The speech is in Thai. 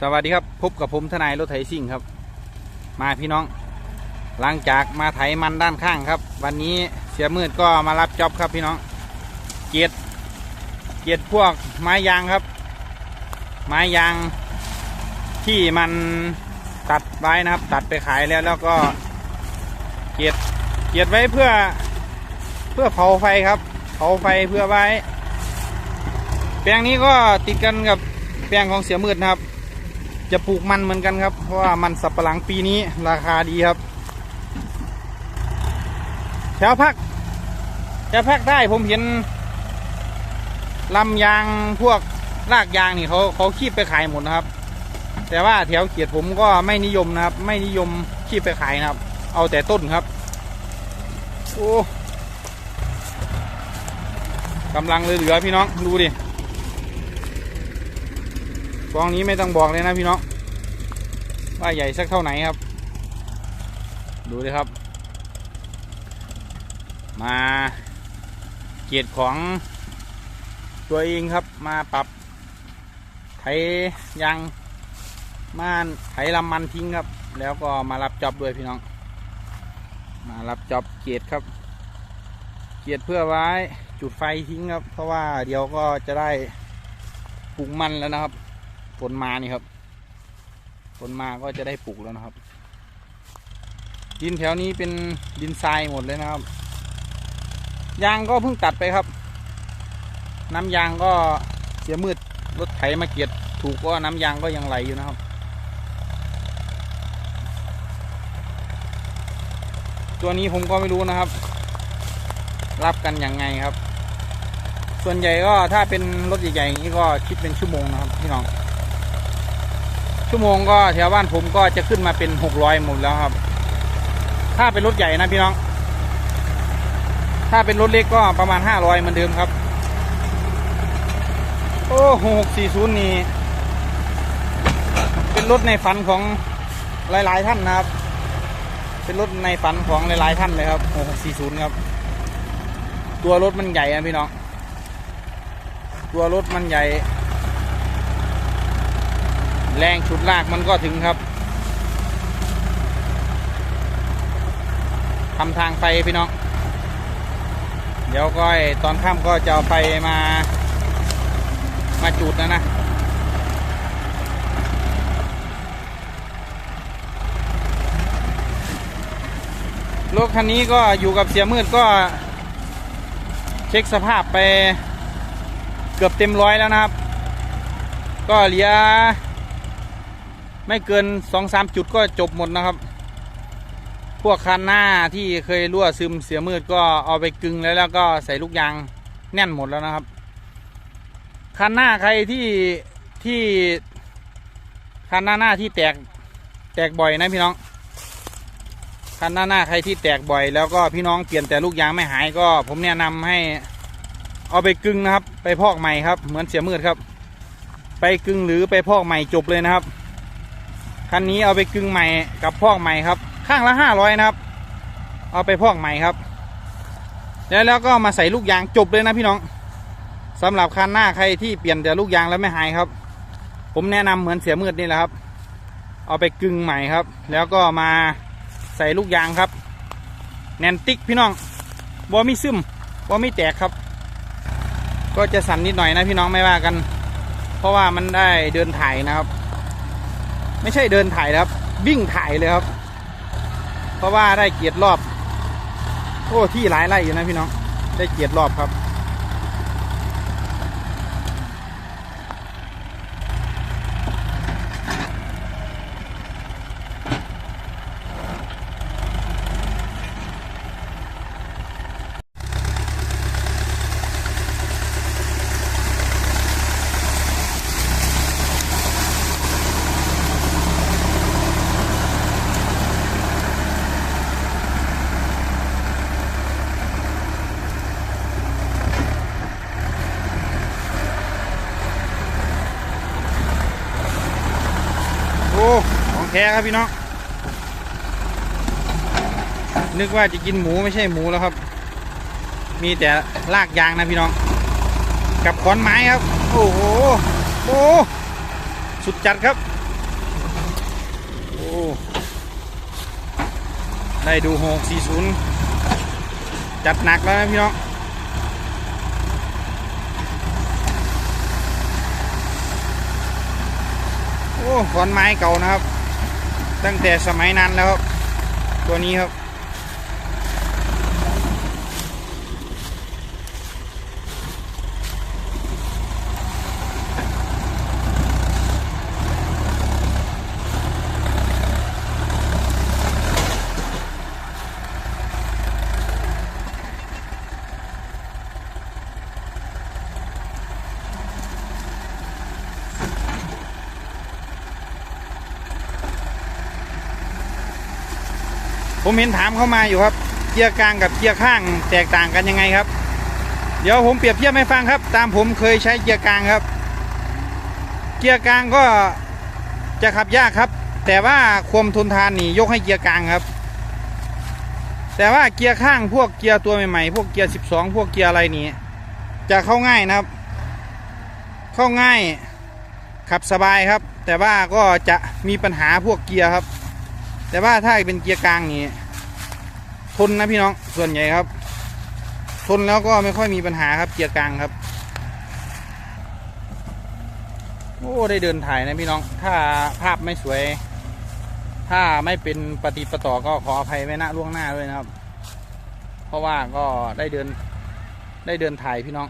สวัสดีครับพบกับผมทนายรถไถซิ่งครับ มาพี่น้อง หลังจากมาไถมันด้านข้างครับ วันนี้เสียมืดก็มารับจ็อบครับพี่น้อง เกียรติเกียรติพวกไม้ยางครับ ไม้ยางที่มันตัดไว้นะครับ ตัดไปขายแล้วแล้วก็เกียรติเกียรติไว้เพื่อเพื่อเผาไฟครับ เผาไฟเพื่อไว้ แปลงนี้ก็ติดกันกับแปลงของเสียมืดนะครับ จะปลูกมันเหมือนกันครับ เพราะว่ามันสับปะหลังปีนี้ราคาดีครับ แถวภาคแถวภาคใต้ผมเห็นลำยางพวกรากยางนี่เขาเขาคีบไปขายหมดนะครับ แต่ว่าแถวเขียดผมก็ไม่นิยมนะครับ ไม่นิยมคีบไปขายนะครับ เอาแต่ต้นครับโอ้กำลังเหลือพี่น้องดูดิ กองนี้ไม่ต้องบอกเลยนะพี่น้องว่าใหญ่สักเท่าไหนครับ ดูเลยครับ มาเกียรติของตัวเองครับมาปรับไถยางม่านไถลำมันทิ้งครับ แล้วก็มารับจอบด้วยพี่น้อง มารับจอบเกียรติครับ เกียรติเพื่อไว้จุดไฟทิ้งครับ เพราะว่าเดี๋ยวก็จะได้ปลูกมันแล้วนะครับ ฝนมานี่ครับฝนมาก็จะได้ปลูกแล้วนะครับ ดินแถวนี้เป็นดินทรายหมดเลยนะครับ ยางก็เพิ่งตัดไปครับ น้ำยางก็เสียมืดรถไถมาเกียดถูกก็น้ำยางก็ยังไหลอยู่นะครับ ตัวนี้ผมก็ไม่รู้นะครับ รับกันยังไงครับ ส่วนใหญ่ก็ถ้าเป็นรถใหญ่ๆอย่างนี้ก็คิดเป็นชั่วโมงนะครับพี่น้อง ชั่วโมงก็แถวบ้านผมก็จะขึ้นมาเป็นหกร้อยหมดแล้วครับ ถ้าเป็นรถใหญ่นะพี่น้อง ถ้าเป็นรถเล็กก็ประมาณห้าร้อยเหมือนเดิมครับ โอ้หกสี่ศูนย์นี่เป็นรถในฝันของหลาย ๆ ท่านนะครับ เป็นรถในฝันของหลาย ๆ ท่านเลยครับหกสี่ศูนย์ครับ ตัวรถมันใหญ่นะพี่น้อง ตัวรถมันใหญ่ แรงฉุดลากมันก็ถึงครับทำทางไฟพี่น้อง เดี๋ยวก็อ้ตอนค่ำก็จะเอาไฟมามาจุดนะนะรถคันนี้ก็อยู่กับเสียมืดก็ เช็คสภาพไปเกือบเต็มร้อยแล้วนะครับ ก็เหลือ ไม่เกินสองสามจุดก็จบหมดนะครับ พวกคันหน้าที่เคยรั่วซึมเสียมืดก็เอาไปกึงแล้วแล้วก็ใส่ลูกยางแน่นหมดแล้วนะครับคันหน้าใครที่ที่คันหน้าหน้าที่แตกแตกบ่อยนะพี่น้องคันหน้าหน้าใครที่แตกบ่อย แล้วก็พี่น้องเปลี่ยนแต่ลูกยางไม่หายก็ ผมแนะนำให้เอาไปกึงนะครับ ไปพอกใหม่ครับ เหมือนเสียมืดครับ ไปกึงหรือไปพอกใหม่จบเลยนะครับ คันนี้เอาไปกึ่งใหม่กับพอกใหม่ครับ ข้างละห้าร้อยนะครับ เอาไปพอกใหม่ครับ แล้วแล้วก็มาใส่ลูกยางจบเลยนะพี่น้องสำหรับคันหน้าใครที่เปลี่ยนแต่ลูกยางแล้วไม่หายครับ ผมแนะนำเหมือนเสียมืดนี่แหละครับ เอาไปกึ่งใหม่ครับ แล้วก็มาใส่ลูกยางครับ แนนติกพี่น้องบอมีซึมบอมีแตกครับ ก็จะสั่นนิดหน่อยนะพี่น้องไม่ว่ากัน เพราะว่ามันได้เดินถ่ายนะครับ ไม่ใช่เดินถ่ายนะครับ วิ่งถ่ายเลยครับ เพราะว่าได้เกียรติรอบ โอ้ที่หลายไร่อยู่นะพี่น้อง ได้เกียรติรอบครับ ท้ครับพี่น้อง นึกว่าจะกินหมูไม่ใช่หมูแล้วครับ มีแต่ลากยางนะพี่น้อง กับขอนไม้ครับ โอ้โห โอ้สุดจัดครับ โอ้ได้ดูหกสี่ศูนย์จัดหนักแล้วนะพี่น้องโอ้ขอนไม้เก่านะครับ ตั้งแต่สมัยนั้นแล้วครับ ตัวนี้ครับ ผมเห็นถามเข้ามาอยู่ครับ เกียร์กลางกับเกียร์ข้างแตกต่างกันยังไงครับ เดี๋ยวผมเปรียบเทียบให้ฟังครับ ตามผมเคยใช้เกียร์กลางครับ เกียร์กลางก็จะขับยากครับ แต่ว่าความทนทานนี่ยกให้เกียร์กลางครับ แต่ว่าเกียร์ข้างพวกเกียร์ตัวใหม่ๆพวกเกียร์12 พวกเกียร์อะไรนี่จะเข้าง่ายนะครับ เข้าง่ายขับสบายครับ แต่ว่าก็จะมีปัญหาพวกเกียร์ครับ แต่ว่าถ้าเป็นเกียร์กลางนี่ทนนะพี่น้องส่วนใหญ่ครับ ทนแล้วก็ไม่ค่อยมีปัญหาครับเกียร์กลางครับ โอ้ได้เดินถ่ายนะพี่น้อง ถ้าภาพไม่สวย ถ้าไม่เป็นปฏิปต่อก็ขออภัยไว้ณล่วงหน้าด้วยนะครับ เพราะว่าก็ได้เดินได้เดินถ่ายพี่น้อง